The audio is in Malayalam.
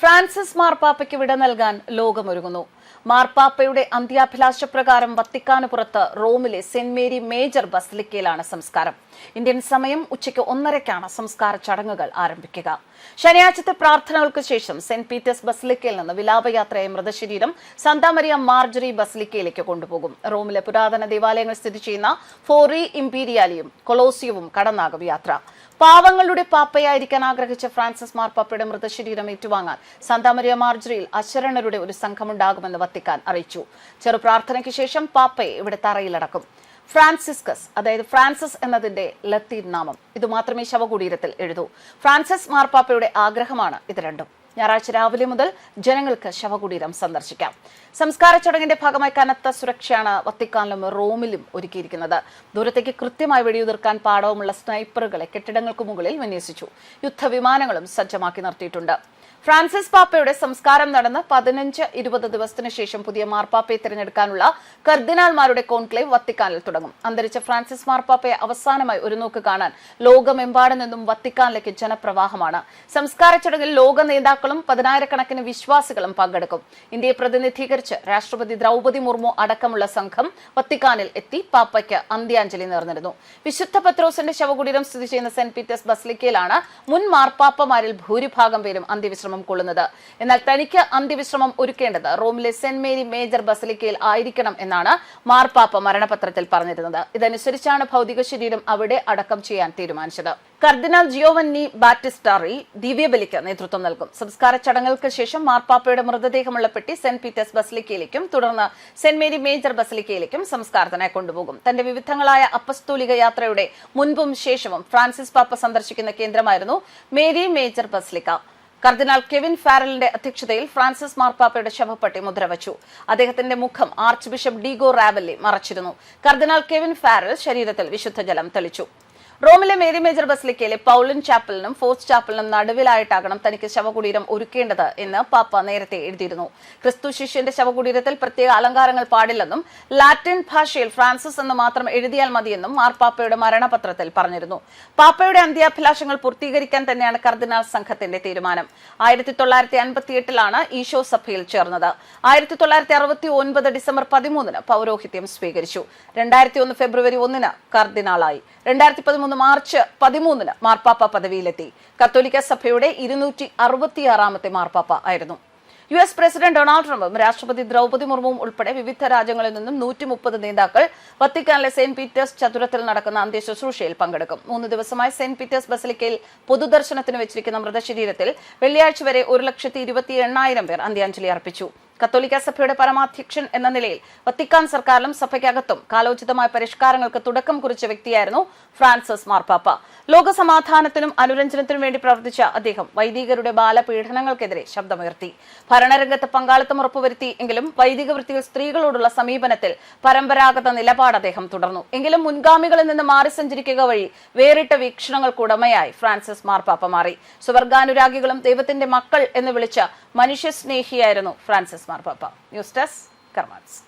ഫ്രാൻസിസ് മാർപ്പാപ്പയ്ക്ക് വിട നൽകാൻ ലോകമൊരുങ്ങുന്നു. മാർപ്പാപ്പയുടെ അന്ത്യാഭിലാഷ പ്രകാരം വത്തിക്കാന് പുറത്ത് റോമിലെ സെന്റ് മേരി മേജർ ബസലിക്കയിലാണ് സംസ്കാരം. ഇന്ത്യൻ സമയം ഉച്ചയ്ക്ക് ഒന്നരയ്ക്കാണ് സംസ്കാര ചടങ്ങുകൾ ആരംഭിക്കുക. ശനിയാഴ്ചത്തെ പ്രാർത്ഥനകൾക്ക് ശേഷം സെന്റ് പീറ്റേഴ്സ് ബസലിക്കയിൽ നിന്ന് വിലാപയാത്രയായ മൃതശരീരം സാന്താമരിയ മാർജറി ബസിലിക്കയിലേക്ക് കൊണ്ടുപോകും. റോമിലെ പുരാതന ദേവാലയങ്ങൾ സ്ഥിതി ചെയ്യുന്ന ഫോറി ഇംപീരിയാലിയും കൊളോസിയവും കടന്നാകും യാത്ര. പാവങ്ങളുടെ പാപ്പയായിരിക്കാൻ ആഗ്രഹിച്ച ഫ്രാൻസിസ് മാർപ്പാപ്പയുടെ മൃതശരീരം ഏറ്റുവാങ്ങാൻ സാന്താമരിയ മാർജറിയിൽ അശരണരുടെ ഒരു സംഘമുണ്ടാകുമെന്ന് വത്തിക്കാൻ അറിയിച്ചു. ചെറുപ്രാർത്ഥനയ്ക്ക് ശേഷം പാപ്പയെ ഇവിടെ തറയിലടക്കും. ഫ്രാൻസിസ്കസ് അതായത് ഫ്രാൻസിസ് എന്നതിന്റെ ലത്തീൻ നാമം. ഇത് മാത്രമേ ശവകുടീരത്തിൽ എഴുതൂ. ഫ്രാൻസിസ് മാർപ്പാപ്പയുടെ ആഗ്രഹമാണ് ഇത് രണ്ടും. ഞായറാഴ്ച രാവിലെ മുതൽ ജനങ്ങൾക്ക് ശവകുടീരം സന്ദർശിക്കാം. സംസ്കാര ചടങ്ങിന്റെ ഭാഗമായി കനത്ത സുരക്ഷയാണ് വത്തിക്കാനിലും റോമിലും ഒരുക്കിയിരിക്കുന്നത്. ദൂരത്തേക്ക് കൃത്യമായി വെടിയുതിർക്കാൻ പാടവുമുള്ള സ്നൈപ്പറുകളെ കെട്ടിടങ്ങൾക്ക് മുകളിൽ വിന്യസിച്ചു. യുദ്ധവിമാനങ്ങളും സജ്ജമാക്കി നിർത്തിയിട്ടുണ്ട്. ഫ്രാൻസിസ് പാപ്പയുടെ സംസ്കാരം നടന്ന് പതിനഞ്ച് ഇരുപത് ദിവസത്തിന് ശേഷം പുതിയ മാർപ്പാപ്പയെ തിരഞ്ഞെടുക്കാനുള്ള കർദിനാൾമാരുടെ കോൺക്ലേവ് വത്തിക്കാനിൽ തുടങ്ങും. അന്തരിച്ച ഫ്രാൻസിസ് മാർപ്പാപ്പയെ അവസാനമായി ഒരു നോക്ക് കാണാൻ ലോകമെമ്പാടും നിന്നും വത്തിക്കാനിലേക്ക് ജനപ്രവാഹമാണ്. സംസ്കാര ചടങ്ങിൽ ലോക നേതാക്കളും പതിനായിരക്കണക്കിന് വിശ്വാസികളും പങ്കെടുക്കും. ഇന്ത്യയെ പ്രതിനിധീകരിച്ച് രാഷ്ട്രപതി ദ്രൗപതി മുർമു അടക്കമുള്ള സംഘം വത്തിക്കാനിൽ എത്തി പാപ്പയ്ക്ക് അന്ത്യാഞ്ജലി നേർന്നിരുന്നു. വിശുദ്ധ പത്രോസിന്റെ ശവകുടീരം സ്ഥിതി ചെയ്യുന്ന സെന്റ് പീറ്റേഴ്സ് ബസ്ലിക്കയിലാണ് മുൻ മാർപ്പാപ്പമാരിൽ ഭൂരിഭാഗം പേരും അന്ത്യവിശ്രമം കൊള്ളുന്നത്. എന്നാൽ തനിക്ക് അന്ത്യവിശ്രമം ഒരുക്കേണ്ടത് റോമിലെ സെന്റ് മേരി മേജർ ബസലിക്കയിൽ ആയിരിക്കണം എന്നാണ് മാർപ്പാപ്പ മരണപത്രത്തിൽ പറഞ്ഞിരുന്നത്. ഇതനുസരിച്ചാണ് ഭൗതിക ശരീരം അവിടെ അടക്കം ചെയ്യാൻ തീരുമാനിച്ചത്. കർദിനാൾ ജിയോവന്നി ബാറ്റിസ്റ്റാറി ദിവ്യബലിക്ക് നേതൃത്വം നൽകും. സംസ്കാര ചടങ്ങുകൾക്ക് ശേഷം മാർപ്പാപ്പയുടെ മൃതദേഹമുള്ള പെട്ടി സെന്റ് പീറ്റേഴ്സ് ബസലിക്കയിലേക്കും തുടർന്ന് സെന്റ് മേരി മേജർ ബസലിക്കയിലേക്കും സംസ്കാരത്തിനായി കൊണ്ടുപോകും. തന്റെ വിവിധങ്ങളായ അപ്പസ്തൂലിക യാത്രയുടെ മുൻപും ശേഷവും ഫ്രാൻസിസ് പാപ്പ സന്ദർശിക്കുന്ന കേന്ദ്രമായിരുന്നു മേരി മേജർ ബസലിക്ക. കർദിനാൾ കെവിൻ ഫാരലിന്റെ അധ്യക്ഷതയിൽ ഫ്രാൻസിസ് മാർപ്പാപ്പയുടെ ശവപ്പെട്ടി മുദ്രവച്ചു. അദ്ദേഹത്തിന്റെ മുഖം ആർച്ച് ബിഷപ്പ് ഡീഗോ റാവല്ലി മറച്ചിരുന്നു. കർദിനാൾ കെവിൻ ഫാരൽ ശരീരത്തിൽ വിശുദ്ധജലം തെളിച്ചു. റോമിലെ മേരി മേജർ ബസിലിക്കയിലെ പൗലൻ ചാപ്പലിനും ഫോർത്ത് ചാപ്പലിനും നടുവിലായിട്ടാകണം തനിക്ക് ശവകുടീരം ഒരുക്കേണ്ടത് എന്ന് പാപ്പ നേരത്തെ എഴുതിയിരുന്നു. ക്രിസ്തു ശിഷ്യന്റെ ശവകുടീരത്തിൽ പ്രത്യേക അലങ്കാരങ്ങൾ പാടില്ലെന്നും ലാറ്റിൻ ഭാഷയിൽ ഫ്രാൻസിസ് എന്ന് മാത്രം എഴുതിയാൽ മതിയെന്നും മാർപ്പാപ്പയുടെ മരണപത്രത്തിൽ പറഞ്ഞിരുന്നു. പാപ്പയുടെ അന്ത്യാഭിലാഷങ്ങൾ പൂർത്തീകരിക്കാൻ തന്നെയാണ് കർദിനാൾ സംഘത്തിന്റെ തീരുമാനം. ആയിരത്തി തൊള്ളായിരത്തി അൻപത്തി എട്ടിലാണ് ഈശോ സഭയിൽ ചേർന്നത്. ആയിരത്തി തൊള്ളായിരത്തി അറുപത്തി ഒൻപത് ഡിസംബർ പതിമൂന്നിന് പൗരോഹിത്യം സ്വീകരിച്ചു. രണ്ടായിരത്തി ഒന്ന് ഫെബ്രുവരി ഒന്നിന് കർദിനാളായി. രണ്ടായിരത്തി പതിമൂന്ന് മാർച്ച് പതിമൂന്നിന് മാർപ്പാപ്പ പദവിയിലെത്തി. കത്തോലിക്ക സഭയുടെ ഇരുന്നൂറ്റി അറുപത്തിയാറാമത്തെ മാർപ്പാപ്പ ആയിരുന്നു. യു എസ് പ്രസിഡന്റ് ഡൊണാൾഡ് ട്രംപും രാഷ്ട്രപതി ദ്രൗപതി മുർമുവും ഉൾപ്പെടെ വിവിധ രാജ്യങ്ങളിൽ നിന്നും നൂറ്റി മുപ്പത് നേതാക്കൾ വത്തിക്കാനിലെ സെന്റ് പീറ്റേഴ്സ് ചതുരത്തിൽ നടക്കുന്ന അന്ത്യശുശ്രൂഷയിൽ പങ്കെടുക്കും. മൂന്ന് ദിവസമായി സെന്റ് പീറ്റേഴ്സ് ബസലിക്കയിൽ പൊതുദർശനത്തിന് വെച്ചിരിക്കുന്ന മൃതശരീരത്തിൽ വെള്ളിയാഴ്ച വരെ ഒരു ലക്ഷത്തി ഇരുപത്തി എണ്ണായിരം പേർ അന്ത്യാഞ്ജലി അർപ്പിച്ചു. കത്തോലിക്ക സഭയുടെ പരമാധ്യക്ഷൻ എന്ന നിലയിൽ വത്തിക്കാൻ സർക്കാരിലും സഭയ്ക്കകത്തും കാലോചിതമായ പരിഷ്കാരങ്ങൾക്ക് തുടക്കം കുറിച്ച വ്യക്തിയായിരുന്നു ഫ്രാൻസിസ് മാർപ്പാപ്പ. ലോക സമാധാനത്തിനും അനുരഞ്ജനത്തിനും വേണ്ടി പ്രവർത്തിച്ച അദ്ദേഹം വൈദികരുടെ ബാലപീഡനങ്ങൾക്കെതിരെ ശബ്ദമുയർത്തി. ഭരണരംഗത്ത് പങ്കാളിത്തം ഉറപ്പുവരുത്തി എങ്കിലും വൈദിക വൃത്തിയിൽ സ്ത്രീകളോടുള്ള സമീപനത്തിൽ പരമ്പരാഗത നിലപാട് അദ്ദേഹം തുടർന്നു. എങ്കിലും മുൻഗാമികളിൽ നിന്ന് മാറി സഞ്ചരിക്കുക വഴി വേറിട്ട വീക്ഷണങ്ങൾക്കുടമയായി ഫ്രാൻസിസ് മാർപ്പാപ്പ മാറി. സ്വർഗാനുരാഗികളും ദൈവത്തിന്റെ മക്കൾ എന്ന് വിളിച്ച മനുഷ്യസ്നേഹിയായിരുന്നു ഫ്രാൻസിസ് മാർപ്പാപ്പ ന്യൂസ് ഡെസ്ക് കർമാൻസ്